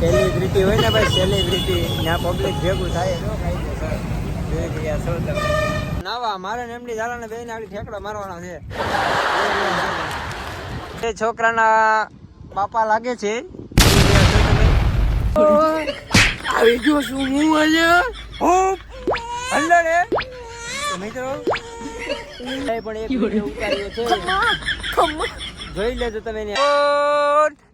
Celebrity હોય ને ભાઈ સેલિબ્રિટી ત્યાં પબ્લિક ભેગું થાય એનો કાંઈ રહ્યા છો. તમે. નાવા મારે ને એમની ઝાલાને બે ને આગળ ઠેકડો મારવાનો છે. એ છોકરાના બાપા લાગે છે. આવી ગયો છું હું આજે. હું. અંદર રે મિત્રો પણ એક વીડિયો ઉતાર્યો છે. જોઈ લેજો તમે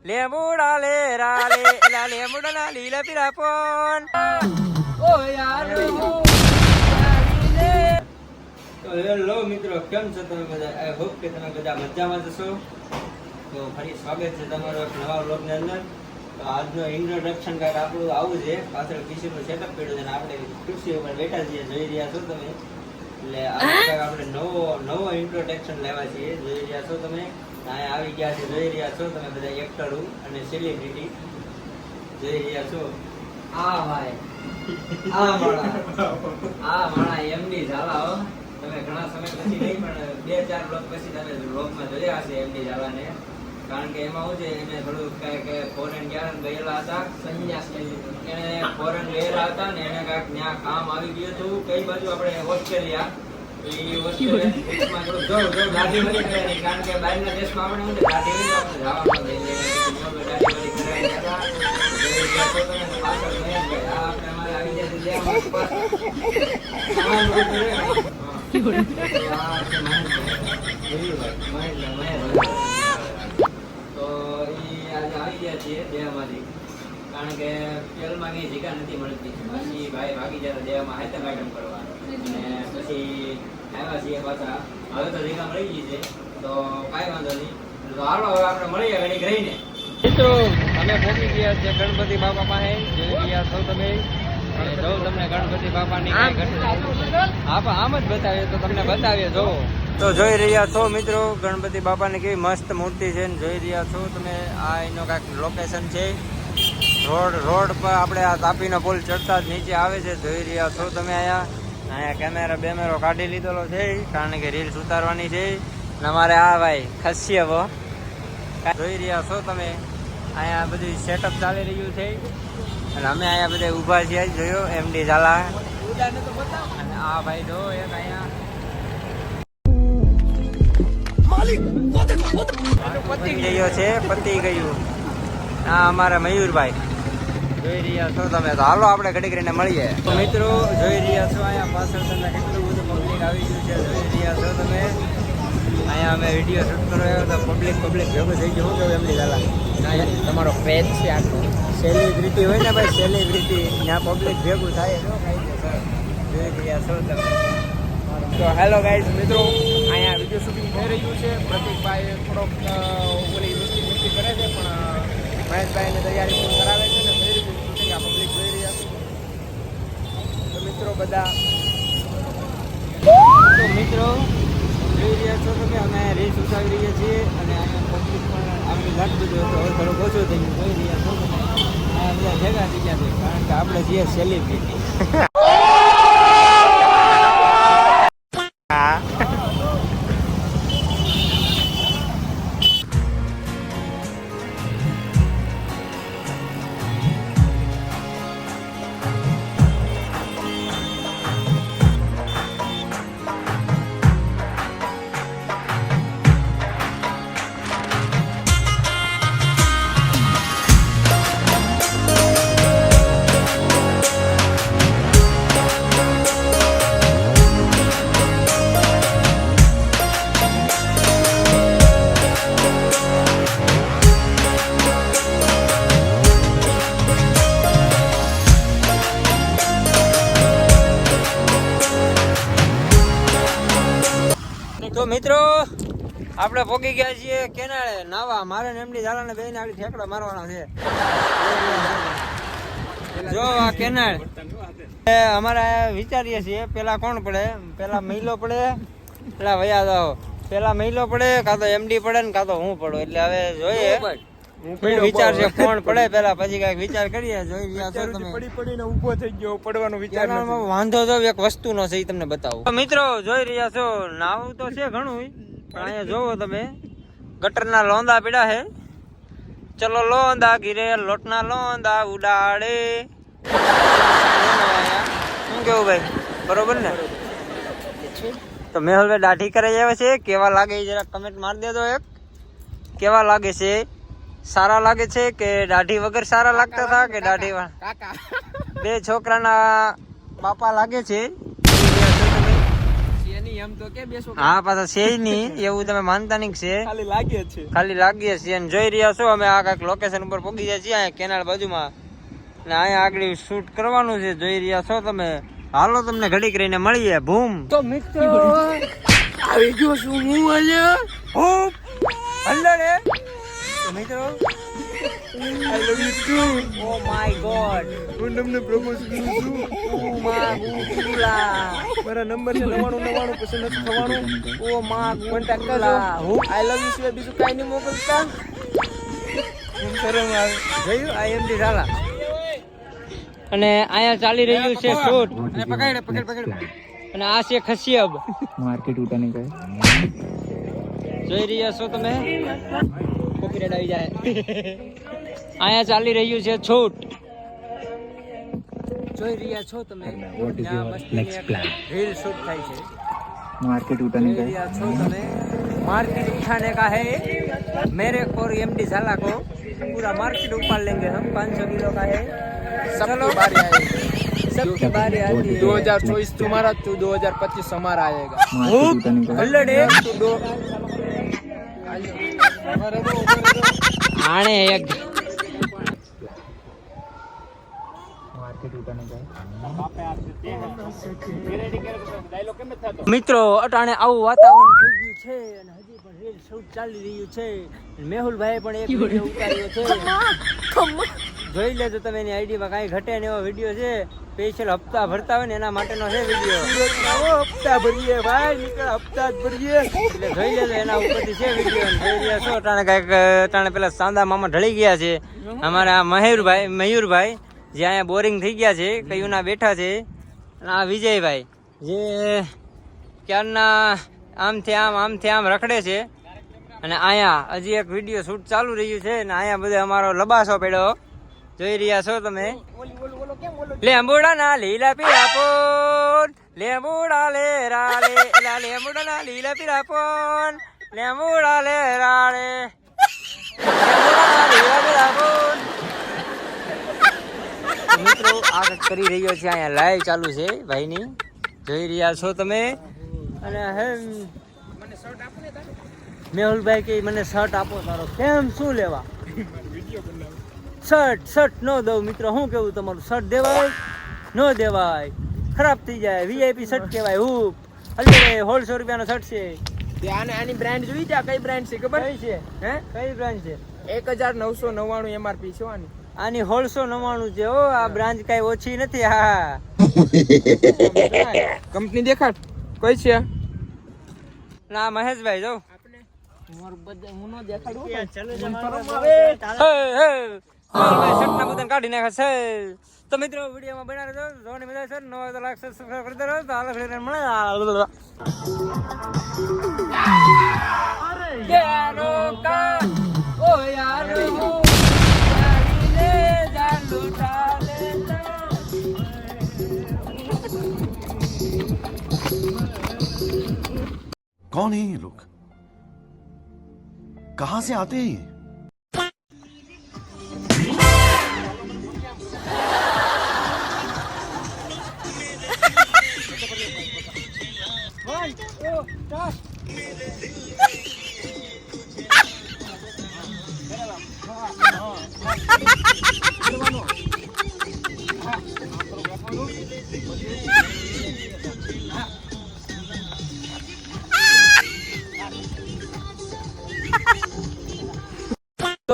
લેમુડા લે રા લે એલા લેમુડા ના લીલા પીરા પોન ઓ યાર તો હેલો મિત્રો કેમ છો તમે બધા? આઈ હોપ કે તમે બધા મજામાં જશો તો ફરી સ્વાગત છે તમારો એક નવા વ્લોગની અંદર. તો આજનો ઇન્ટ્રોડક્શન કાર્ડ આપણું આવું છે. પાછળ પીસીનું સેટઅપ કર્યું છે અને આપણે ખુરશી ઉપર બેઠા છીએ જોઈ રહ્યા છો તમે. એટલે આજે આપણે નવો નવો ઇન્ટ્રોડક્શન લેવા છીએ. જોઈ રહ્યા છો તમે. અહીંયા આવી ગયા છે જોઈ રહ્યા છો તમે બધા એક્ટરો અને સેલિબ્રિટી જોઈ રહ્યા છો. આ ભાઈ આ માણા આ માણા એમની ઝાલા હો. તમે ઘણા સમય પછી નહીં પણ બે ચાર બ્લોક પછી તમે બ્લોકમાં જોયા હશે એમની ઝાલાને કારણ કે એમાં શું છે એને થોડું કાંઈક ફોરેન ને ગયેલા હતા. સંન્યાસ એને ફોરેન ગયેલા હતા ને એને કાંઈક ત્યાં કામ આવી ગયું હતું. કઈ બાજુ આપણે ઓસ્ટ્રેલિયા. કારણ કે તેલમાં કઈ જગ્યા નથી મળતી. પછી ભાઈ ભાગી જતા દેવામાં હાથે આઈટમ કરવા અને પછી આવ્યા છીએ પાછા. હવે તો જગ્યા મળી ગઈ છે. તો કાંઈ વાંધો નહીં. તો હાલો હવે આપણે મળીએ ઘડીક રહીને. મિત્રો અમે પહોંચી ગયા છે ગણપતિ બાપા પાસે. જોઈ રહ્યા છો તમે. જો તમને ગણપતિ બાપાની આમ જ બતાવીએ તો તમને બતાવીએ જો. તો જોઈ રહ્યા છો મિત્રો ગણપતિ બાપાની કેવી મસ્ત મૂર્તિ છે ને જોઈ રહ્યા છો તમે. આ એનો કાંઈક લોકેશન છે. રોડ રોડ પર આપણે આ તાપીનો પુલ ચડતા જ નીચે આવે છે. જોઈ રહ્યા છો તમે અહીંયા. અહીંયા કેમેરા બેમેરો કાઢી લીધેલો છે કારણ કે રીલ્સ ઉતારવાની છે ને અમારે આ ભાઈ ખસી હવો જોઈ રહ્યા છો તમે? અહીંયા બધું સેટઅપ ચાલી રહ્યું છે અને અમે અહીંયા બધા ઊભા છીએ જોયો એમડી ઝાલા. અને આ ભાઈ જો એક અહીંયા. પતી ગયો છે પતી ગયું. આ અમારા મયુરભાઈ. જોઈ રહ્યા છો તમે. તો હાલો આપણે ઘડી કરીને મળીએ. તો મિત્રો જોઈ રહ્યા છો અહીંયા પાછળ તમે કેટલું બધું પબ્લિક આવી ગયું છે. જોઈ રહ્યા છો તમે. અહીંયા અમે વીડિયો શૂટ કર્યો તો પબ્લિક પબ્લિક ભેગું થઈ ગયું. શું એમની દાલા તમારો પેજ છે આખું. સેલિબ્રિટી હોય ને ભાઈ સેલિબ્રિટી ત્યાં પબ્લિક ભેગું થાય. જોઈ રહ્યા છો તમે. તો હેલો ગાઈઝ મિત્રો. અહીંયા વીડિયો શૂટિંગ થઈ રહ્યું છે. પ્રતિકભાઈ થોડોક ઓલી મિસ્ટી મિસ્ટી કરે છે પણ મહેશભાઈને તૈયારી પણ કરાવે છે ને થઈ રહ્યું શૂટિંગ આ પબ્લિક જોઈ રહ્યા છે તો મિત્રો બધા. તો મિત્રો, જોઈ રહ્યા છો તમે, અમે રેસ ઉતારી રહ્યા છીએ અને અહીંયા પબ્લિક પણ આપણે લાગતું હતું હવે થોડુંક ઓછું થઈ ગયું જોઈ રહ્યા છો તમે. બધા ભેગા થઈ ગયા છે, કારણ કે આપણે છીએ સેલિબ્રિટી તો મિત્રો, આપણે પોગી ગયા છીએ કેનાળે. નાવા, મારે ને એમની ઝાલાને બે ને આગળ ઠેકડો મારવાના છે. જો આ કેનાળ. અમારે વિચારીએ છીએ, પેલા કોણ પડે? પેલા મહિલો પડે? પેલા વયા જાઓ. પેલા મહિલો પડે, કાં તો એમડી પડે ને કાં તો હું પડું? એટલે હવે જોઈએ. વિચાર છે ફોન પડે પેલા પછી કંઈક વિચાર કરીએ જોઈ રહ્યા છો તમે. પડી પડીને ઊભો થઈ ગયો પડવાનો વિચાર નથી. વાંધો તો એક વસ્તુનો છે એ તમને બતાવું. મિત્રો જોઈ રહ્યા છો નાવું તો છે ઘણું પણ અહીંયા જોવો તમે. ગટરના લોંદા પીડા છે. ચલો લોંદા ગીરે લોટના લોંદા ઉડાડે. શું કેવું ભાઈ? બરોબર ને? તો મેહુલભાઈ દાઢી કરે આવે છે કેવા લાગે જરા કમેન્ટ મારી દેજો એક. કેવા લાગે છે? સારા લાગે છે કે દાઢી વગર સારા લાગતા હતા કે દાઢી બે છોકરાના બાપા લાગે છે. હા પાછા છે નહીં એવું તમે માનતા નહીં છે. ખાલી લાગે છે. ખાલી લાગીએ છીએ અને જોઈ રહ્યા છો અમે આ કંઈક લોકેશન ઉપર પહોંચી જાય છીએ અહીંયા કેનાલ બાજુમાં. ને અહીંયા આગળ શૂટ કરવાનું છે જોઈ રહ્યા છો તમે. હાલો તમને ઘડીક રહીને મળીએ ભૂમ. તો મિત્રો આવી ગયો છું હું અહીંયા. ભૂમ. હલ્લો રે. મિત્રો? I love you too oh my God હું તમને પ્રપોઝ કરું છું. ઓ મા ગુલા મારા નંબર છે નવાણું નવાણું પછી નથી થવાનું. ઓ મા કોન્ટેક્ટ કરો હું આઈ લવ યુ સિવાય બીજું કાંઈ નહીં મોકલતા. હું શરમ આવે. જયું? આઈ એમ અને અહીંયા ચાલી રહ્યું છે શૂટ પકડ પકડ પકડ. અને આ છે ખસિયબ. માર્કેટ ઉઠાની કહે જોઈ રહ્યા છો તમે? કોપીરાઇટ આવી જાય અહીંયા ચાલી રહ્યું છે છૂટ જોઈ રહ્યા છો તમે What is ત્યાં your મસ્તીની next એક plan? રીલ શૂટ થાય છે मार्केट उठाने જોઈ का है રહ્યા છો તમે मार्केट उठाने का है मेरे और एमडी झाला को पूरा मार्केट उपाड़ लेंगे हम 500 किलो का है सबकी बारी आएगी सबकी बारी आती है 2024 तुम्हारा तो 2025 हमारा आएगा मार्केट उठाने का है હલ્લડે तो दो हमारे दो हमारे दो આણે એક. મિત્રો, અટાણે આવું વાતાવરણ થઈ ગયું છે અને હજી પણ રીલ શૂટ ચાલી રહ્યું છે. મેહુલભાઈ પણ એક વીડિયો ઉતાર્યો છે. જોઈ લેજો તમે એની આઈડીમાં કાંઈ ઘટે ને એવો વીડિયો છે. સ્પેશિયલ હપ્તા ભરતા હોય ને એના માટેનો છે વીડિયો હપ્તા ભરીએ ભાઈ નીકળ હપ્તા જ ભરીએ. એટલે જોઈ લેજો એના ઉપરથી છે વીડિયો જોઈ રહ્યા છો અટાણે કાંઈક અટાણે પેલા સાંદા મામા ઢળી ગયા છે. અમારા મયુરભાઈ મયુરભાઈ જે અહીંયા બોરિંગ થઈ ગયા છે કયુંના બેઠા છે. આ વિજયભાઈ જે ક્યારના આમથી આમ આમથી આમ રખડે છે. અને અહીંયા હજી એક વીડિયો શૂટ ચાલુ રહ્યું છે અને અહીંયા બધે અમારો લબાસો પડ્યો. જોઈ રહ્યા છો તમે? લેંબુડા ના લીલા પીળા પોન લેંબુડા લે રાલે એલા લેંબુડા ના લીલા પીળા પોન લેંબુડા લે ના તો મિત્રો આ કરી રહ્યો છે અહીંયા લાઈવ ચાલુ છે ભાઈની. જોઈ રહ્યા છો તમે? અને હે મેહુલભાઈ કે મને શર્ટ આપો તારો. કેમ? શું લેવા? શર્ટ શર્ટ ન દઉં મિત્રો. શું કેવું તમારું? શર્ટ દેવાય? ન દેવાય. ખરાબ થઈ જાય. વીઆઈપી શર્ટ કહેવાય. હું અલે હોળસો રૂપિયાનો શર્ટ છે. આને આની બ્રાન્ડ જોઈ જા. કઈ બ્રાન્ડ છે ખબર? કઈ છે? હે? કઈ બ્રાન્ડ છે? એક હજાર નવસો નવ્વાણું એમઆરપી છે આની. આની હોળસો નવ્વાણું છે ઓ આ બ્રાન્ચ કઈ ઓછી નથી. હા કંપની દેખાડ. કઈ છે? ના મહેશભાઈ જો કાઢી નાખે છે તો મિત્રો વિડીયોમાં બનાવી દો જોવાની મજા છે નવા તો લાખ સબસ્ક્રાઇબ કરી દો તો હાલો ફરી મળે યારો કા ઓ યારો લે જાલુ ટાલે कौन है ये लोग कहां से आते हैं ये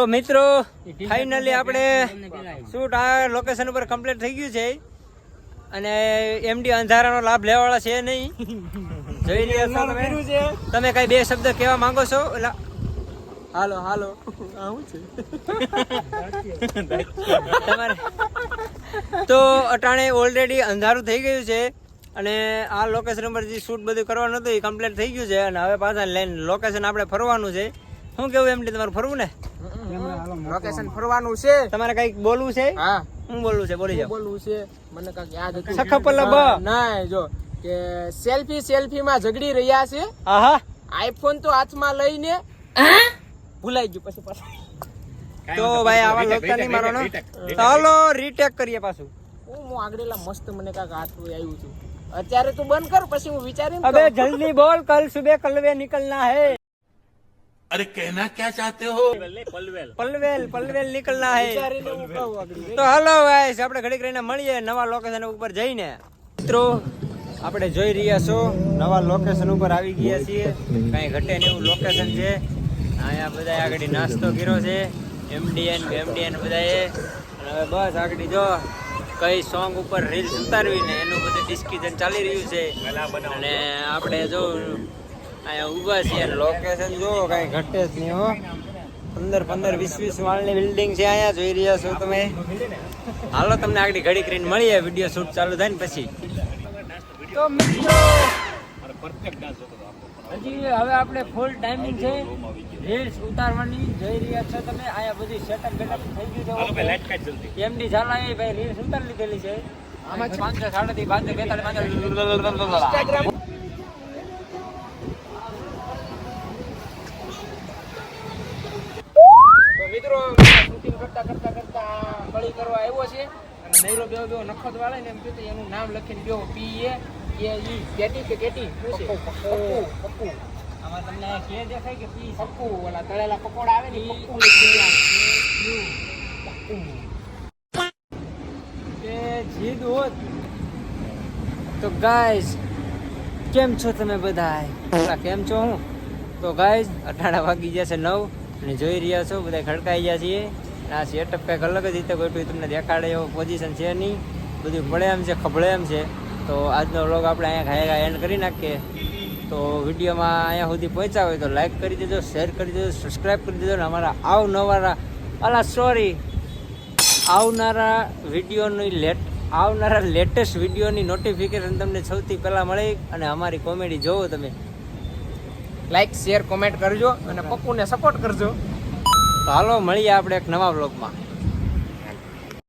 તો મિત્રો ફાઇનલી આપણે શૂટ આ લોકેશન ઉપર કમ્પ્લીટ થઈ ગયું છે. અને એમડી અંધારાનો લાભ લેવાવાળા છે નહીં. જોઈ રહ્યા છો તમે. તમે કઈ બે શબ્દ કહેવા માંગો છો? ઓલા હાલો હાલો. તમારે. તો અટાણે ઓલરેડી અંધારું થઈ ગયું છે. અને આ લોકેશન ઉપર જે શૂટ બધું કરવાનું હતું એ કમ્પ્લીટ થઈ ગયું છે. અને હવે પાછા લેન લોકેશન આપણે ફરવાનું છે. શું કેવું એમડી તમારું ફરવું ને? લોકેશન ફરવાનું છે. તમારે કંઈક બોલવું છે? હા. હું બોલવું છે બોલી જાઓ. બોલવું છે. મને કંઈક યાદ હતું. સખપલબ ના જો. કે સેલ્ફી સેલ્ફી માં ઝઘડી રહ્યા છે. આહા. આઈફોન તો હાથમાં લઈને ભૂલાઈ ગયું પછી પાછું. તો ભાઈ આવા લોકતા નહીં મારવાનો ચાલો રીટેક કરીએ પાછું. હું હું આગળેલા મસ્ત મને કાક હાથ આવ્યું છું. અત્યારે તું બંધ કર પછી હું વિચારી અબે જલ્દી બોલ કલ સુબે કલવે નીકળના હે. अरे कहना क्या चाहते हो પલવેલ પલવેલ निकलना है વિચારીને હું કહું આગળ તો હલો ગાઈસ આપણે ઘડીક રહીને મળીએ નવા લોકેશન ઉપર જઈને મિત્રો આપણે જોઈ રહ્યા છો નવા લોકેશન ઉપર આવી ગયા છીએ કઈ ઘટે ને એવું લોકેશન છે અહીંયા બધા આગળ નાસ્તો કર્યો છે એમડીએન એમડીએન બધાએ અને હવે બસ આગળ જો કઈ સોંગ ઉપર રીલ્સ ઉતારવી ને એનું બધું ડિસ્કશન ચાલી રહ્યું છે અને આપણે જો અહીંયા ઊભા છે લોકેશન જો કઈ ઘટે જ નહીં હો. પંદર પંદર વીસ વીસ માળની બિલ્ડિંગ છે અહીંયા જોઈ રહ્યા છો તમે. હાલો તમને આગળ ઘડી કરીને મળીએ. વીડિયો શૂટ ચાલુ થાય ને પછી. તો મિત્રો હજી હવે આપણે ફૂલ ટાઈમિંગ છે. રીલ્સ ઉતારવાની. જોઈ રહ્યા છો તમે અહીંયા બધી સેટઅપ બેટઅપ થઈ ગયું છે. એમડી ઝાલા એ ભાઈ રીલ્સ ઉતારી લીધેલી છે. આમાં પાંચસો સાડત્રીસ પાંચસો બેતાલીસ પાંચસો. મિત્રો શૂટિંગ કરતા કરતા કરતા કળી કરવા આવ્યો છે. અને નૈરો બેવો બેવો નખત વાળે ને એમ કીધું એનું નામ લખીને બેવો પી એ કે ઈ કેટી કે કેટી. પપ્પુ પપ્પુ. આમાં તમને કે દેખાય કે પી પપ્પુ ઓલા તળેલા પકોડા આવે ને પપ્પુ. લખી કે જીદ હોત તો ગાઈઝ કેમ છો તમે બધા કેમ છો હું? તો ગાઈસ અઢાર વાગી જશે છે નવ. અને જોઈ રહ્યા છો બધા ખડકાઈ ગયા છીએ. આ સેટઅપ કંઈક અલગ જ રીતે ગોઠવી તમને દેખાડે એવો પોઝિશન છે નહીં. બધું મળે એમ છે, ખભળે એમ છે. તો આજનો વ્લોગ આપણે અહીંયા ઘાય ઘાય એન્ડ કરી નાખીએ. તો વિડીયોમાં અહીંયા સુધી પહોંચ્યા હોય તો લાઈક કરી દેજો શેર કરી દેજો સબસ્ક્રાઈબ કરી દેજો. અને અમારા આવનવારા અલા સોરી આવનારા વિડીયોની લેટ આવનારા લેટેસ્ટ વિડીયોની નોટિફિકેશન તમને સૌથી પહેલાં મળે. અને અમારી કોમેડી જોવો તમે. લાઈક શેર કોમેન્ટ કરજો અને પપ્પુને સપોર્ટ કરજો. તો હાલો, મળીએ આપણે એક નવા બ્લોગમાં